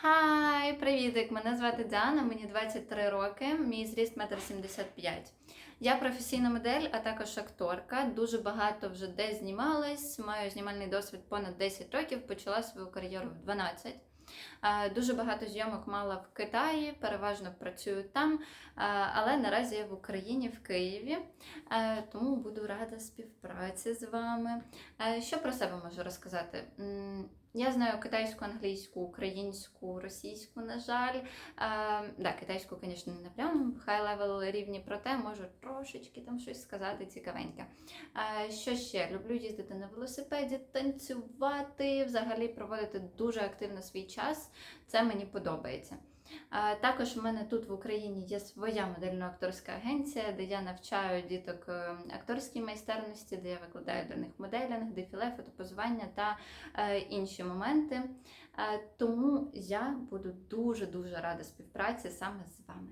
Хай, привітик! Мене звати Діана, мені 23 роки, мій зріст 1,75 м. Я професійна модель, а також акторка. Дуже багато вже де знімалась. Маю знімальний досвід понад 10 років. Почала свою кар'єру в 12. Е, Дуже багато зйомок мала в Китаї, переважно працюю там, але наразі я в Україні, в Києві, тому буду рада співпраці з вами. Що про себе можу розказати? Я знаю китайську, англійську, українську, російську, на жаль. Е, да, китайську, звісно, не прям хай-левел рівні, проте можу трошечки там щось сказати цікавеньке. Е, Що ще? Люблю їздити на велосипеді, танцювати, взагалі проводити дуже активно свій час. Це мені подобається. Також в мене тут в Україні є своя модельно-акторська агенція, де я навчаю діток е, акторській майстерності, де я викладаю для них моделінг, дефіле, фотопозування та е, інші моменти. Е, Тому я буду дуже дуже рада співпраці саме з вами.